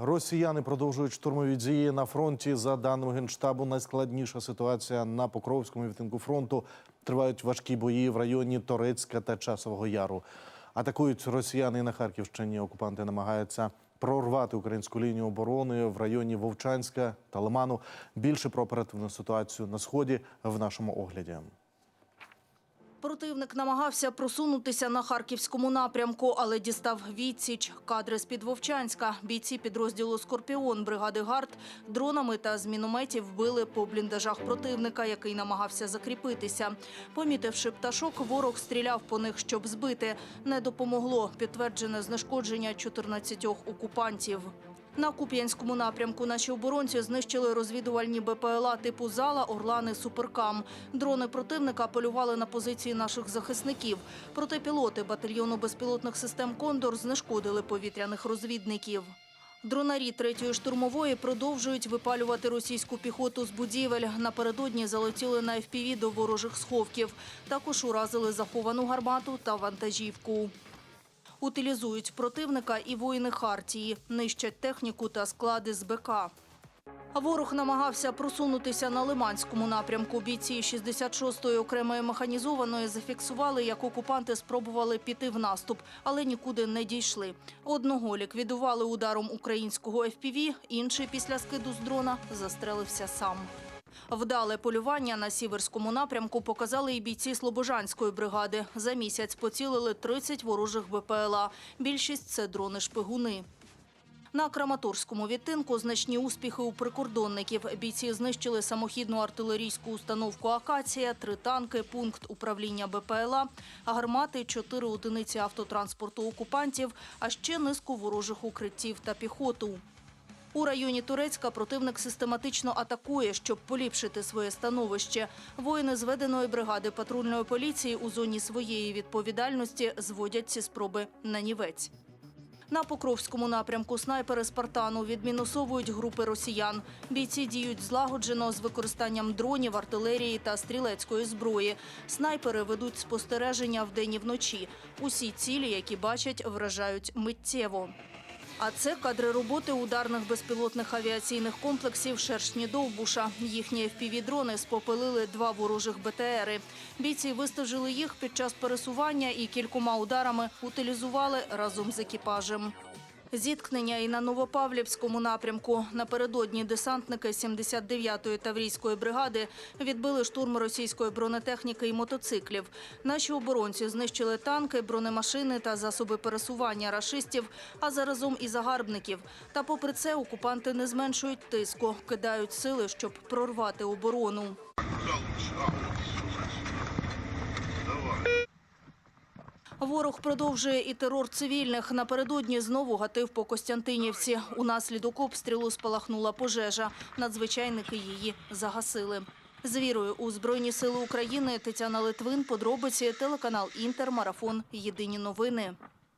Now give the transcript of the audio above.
Росіяни продовжують штурмові дії на фронті. За даними генштабу, найскладніша ситуація на Покровському відтинку фронту. Тривають важкі бої в районі Торецька та Часового Яру. Атакують росіяни на Харківщині. Окупанти намагаються прорвати українську лінію оборони в районі Вовчанська та Лиману. Більше про оперативну ситуацію на сході в нашому огляді. Противник намагався просунутися на харківському напрямку, але дістав відсіч. Кадри з-під Вовчанська. Бійці підрозділу «Скорпіон» бригади «Гард» дронами та з мінометів вбили по бліндажах противника, який намагався закріпитися. Помітивши пташок, ворог стріляв по них, щоб збити. Не допомогло. Підтверджене знешкодження 14 окупантів. На Куп'янському напрямку наші оборонці знищили розвідувальні БПЛА типу «Зала», «Орлани», «Суперкам». Дрони противника полювали на позиції наших захисників. Проте пілоти батальйону безпілотних систем «Кондор» знешкодили повітряних розвідників. Дронарі третьої штурмової продовжують випалювати російську піхоту з будівель. Напередодні залетіли на FPV до ворожих сховків. Також уразили заховану гармату та вантажівку. Утилізують противника і воїни Хартії, нищать техніку та склади з БК. Ворог намагався просунутися на Лиманському напрямку. Бійці 66-ї окремої механізованої зафіксували, як окупанти спробували піти в наступ, але нікуди не дійшли. Одного ліквідували ударом українського FPV, інший після скиду з дрона застрелився сам. Вдале полювання на сіверському напрямку показали і бійці Слобожанської бригади. За місяць поцілили 30 ворожих БПЛА. Більшість – це дрони-шпигуни. На Краматорському відтинку значні успіхи у прикордонників. Бійці знищили самохідну артилерійську установку «Акація», три танки, пункт управління БПЛА, гармати, чотири одиниці автотранспорту окупантів, а ще низку ворожих укриттів та піхоту. У районі Турецька противник систематично атакує, щоб поліпшити своє становище. Воїни зведеної бригади патрульної поліції у зоні своєї відповідальності зводять ці спроби на нівець. На Покровському напрямку снайпери Спартану відмінусовують групи росіян. Бійці діють злагоджено з використанням дронів, артилерії та стрілецької зброї. Снайпери ведуть спостереження вдень і вночі. Усі цілі, які бачать, вражають миттєво. А це кадри роботи ударних безпілотних авіаційних комплексів «Шершні Довбуша». Їхні FPV-дрони спопилили два ворожих БТРи. Бійці вистежили їх під час пересування і кількома ударами утилізували разом з екіпажем. Зіткнення і на Новопавлівському напрямку. Напередодні десантники 79-ї таврійської бригади відбили штурм російської бронетехніки і мотоциклів. Наші оборонці знищили танки, бронемашини та засоби пересування рашистів, а заразом і загарбників. Та попри це окупанти не зменшують тиску, кидають сили, щоб прорвати оборону. Ворог продовжує і терор цивільних. Напередодні знову гатив по Костянтинівці. Унаслідок обстрілу спалахнула пожежа. Надзвичайники її загасили. З вірою у Збройні сили України Тетяна Литвин, подробиці, телеканал Інтер, Марафон, Єдині новини.